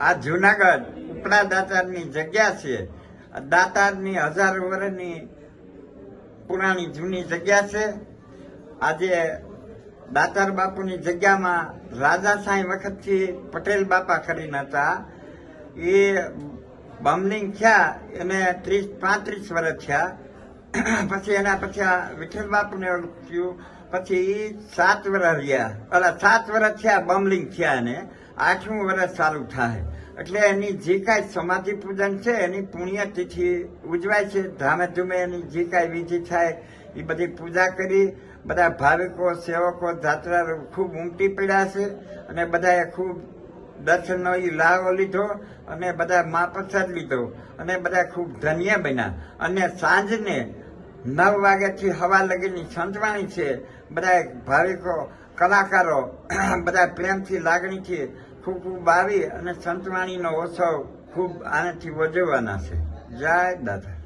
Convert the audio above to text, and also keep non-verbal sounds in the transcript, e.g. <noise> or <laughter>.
આ જુનાગઢ ઉપડા દાતારની જગ્યા છે. દાતારની હજાર વર્ષની પુરાણી જૂની જગ્યા છે. આજે દાતાર બાપુની જગ્યામાં રાજા સાંઈ વખતથી પટેલ બાપા કરીને હતા. એ બમલિંગ થયા, એને ત્રીસ, પાંત્રીસ વર્ષ થયા. પછી એના પછી આ વિઠ્ઠલ બાપુને થયું પછી એ સાત વર્ષ રહ્યા. અલા, સાત વર્ષ થયા બમલિંગ થયા એને. આઠમું વર્ષ ચાલુ થાય. એટલે એની જે કાંઈ સમાધિ પૂજન છે, એની પુણ્યતિથિ ઉજવાય છે, ધામે ધૂમે એની જે કાંઈ વિધિ થાય, એ બધી પૂજા કરી, બધા ભાવિકો, સેવકો, જાત્રા ખૂબ ઉમટી પડ્યા છે અને બધાએ ખૂબ દર્શનનો એ લાવો લીધો અને બધા મહાપ્રસાદ લીધો અને બધા ખૂબ ધન્ય બન્યા. અને સાંજને નવ વાગ્યાથી હવા લગીની સંતવાણી છે. બધા ભાવિકો, કલાકારો <clears throat> બધા પ્રેમથી, લાગણીથી ખૂબ ખૂબ આવી અને સંતવાણીનો ઉત્સવ ખૂબ આનંદથી ઉજવવાના છે. જય દાદા.